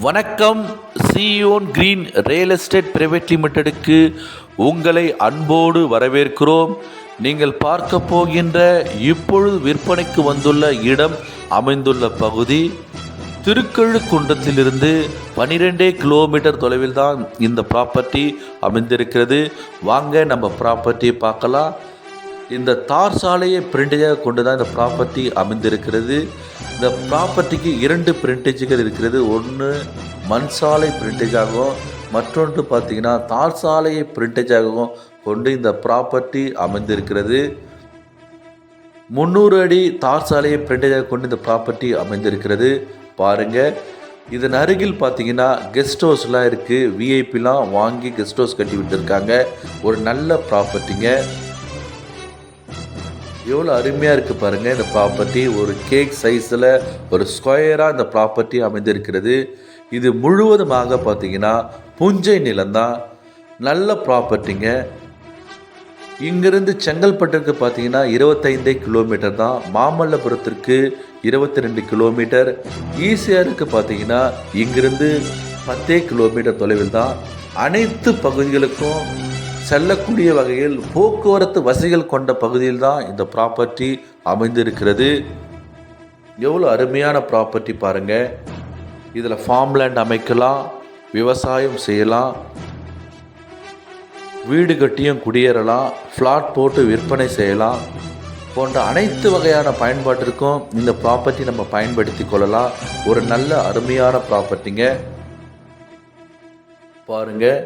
வணக்கம் Zion green real estate private லிமிடெடுக்கு உங்களை அன்போடு வரவேற்கிறோம். நீங்கள் பார்க்க போகின்ற இப்பொழுது விற்பனைக்கு வந்துள்ள இடம் அமைந்துள்ள பகுதி திருக்கழுக்குன்றத்திலிருந்து பனிரெண்டே கிலோமீட்டர் தொலைவில் தான் இந்த ப்ராப்பர்ட்டி அமைந்திருக்கிறது. வாங்க நம்ம ப்ராப்பர்ட்டியை பார்க்கலாம். இந்த தார் சாலையை பிரிண்டேஜாக கொண்டு தான் இந்த ப்ராப்பர்ட்டி அமைந்திருக்கிறது. இந்த ப்ராப்பர்ட்டிக்கு இரண்டு பிரிண்டேஜுகள் இருக்கிறது. ஒன்று மண் சாலை பிரிண்டேஜாகவும் மற்றொன்று பார்த்தீங்கன்னா தார் சாலையை பிரிண்டேஜாகவும் கொண்டு இந்த ப்ராப்பர்ட்டி அமைந்திருக்கிறது. முந்நூறு அடி தார் சாலையை பிரிண்டேஜாக கொண்டு இந்த ப்ராப்பர்ட்டி அமைந்திருக்கிறது. பாருங்கள் இதன் அருகில் பார்த்தீங்கன்னா கெஸ்ட் ஹவுஸ்லாம் இருக்குது விஐபிலாம் வாங்கி கெஸ்ட் ஹவுஸ் கட்டி விட்டுருக்காங்க. ஒரு நல்ல ப்ராப்பர்ட்டிங்க எவ்வளோ அருமையாக இருக்குது பாருங்கள் இந்த ப்ராப்பர்ட்டி ஒரு கேக் சைஸில் ஒரு ஸ்கொயராக இந்த ப்ராப்பர்ட்டி அமைந்திருக்கிறது. இது முழுவதுமாக பார்த்தீங்கன்னா புஞ்சை நிலம்தான் நல்ல ப்ராப்பர்ட்டிங்க இங்கேருந்து செங்கல்பட்டுக்கு பார்த்தீங்கன்னா இருபத்தைந்தே கிலோமீட்டர் தான். மாமல்லபுரத்திற்கு இருபத்தி ரெண்டு கிலோமீட்டர் ஈசிஆருக்கு பார்த்தீங்கன்னா இங்கிருந்து பத்தே கிலோமீட்டர் தொலைவில் தான். அனைத்து பகுதிகளுக்கும் செல்லக்கூடிய வகையில் போக்குவரத்து வசதிகள் கொண்ட பகுதியில் தான் இந்த ப்ராப்பர்ட்டி அமைந்திருக்கிறது. எவ்வளோ அருமையான ப்ராப்பர்ட்டி பாருங்கள் இதில் ஃபார்ம் லேண்ட் அமைக்கலாம் விவசாயம் செய்யலாம் வீடு கட்டியும் குடியேறலாம் ஃப்ளாட் போட்டு விற்பனை செய்யலாம் போன்ற அனைத்து வகையான பயன்பாட்டிற்கும் இந்த ப்ராப்பர்ட்டி நம்ம பயன்படுத்தி கொள்ளலாம். ஒரு நல்ல அருமையான ப்ராப்பர்ட்டிங்க பாருங்கள்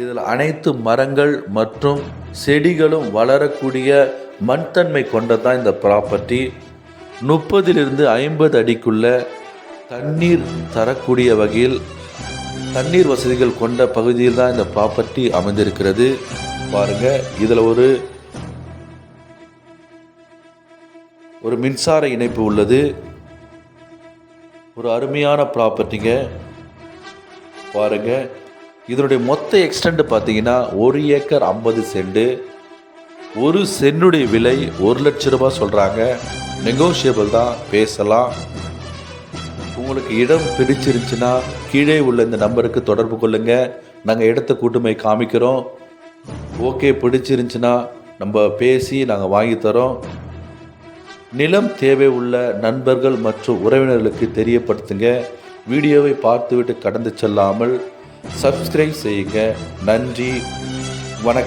இதில் அனைத்து மரங்கள் மற்றும் செடிகளும் வளரக்கூடிய மண்தன்மை கொண்டதான் இந்த ப்ராப்பர்ட்டி முப்பதிலிருந்து ஐம்பது அடிக்குள்ள தண்ணீர் தரக்கூடிய வகையில் தண்ணீர் வசதிகள் கொண்ட பகுதியில் தான் இந்த ப்ராப்பர்ட்டி அமைந்திருக்கிறது. பாருங்க இதில் ஒரு ஒரு மின்சார இணைப்பு உள்ளது. ஒரு அருமையான ப்ராப்பர்ட்டிங்க பாருங்கள் இதனுடைய மொத்த எக்ஸ்டெண்ட் பார்த்தீங்கன்னா ஒரு ஏக்கர் ஐம்பது சென்ட். ஒரு சென்னுடைய விலை ஒரு லட்ச ரூபாய் சொல்கிறாங்க நெகோஷியபிள் தான் பேசலாம். உங்களுக்கு இடம் பிடிச்சிருந்துச்சுன்னா கீழே உள்ள இந்த நம்பருக்கு தொடர்பு கொள்ளுங்கள் நாங்கள் இடத்த கூட்டுமை காமிக்கிறோம். ஓகே பிடிச்சிருந்துச்சுன்னா நம்ம பேசி நாங்கள் வாங்கித்தரோம் நிலம் தேவை உள்ள நண்பர்கள் மற்றும் உறவினர்களுக்கு தெரியப்படுத்துங்க. வீடியோவை பார்த்துவிட்டு கடந்து செல்லாமல் சப்ஸ்கிரைப் செய்யுங்க நன்றி. வணக்கம்.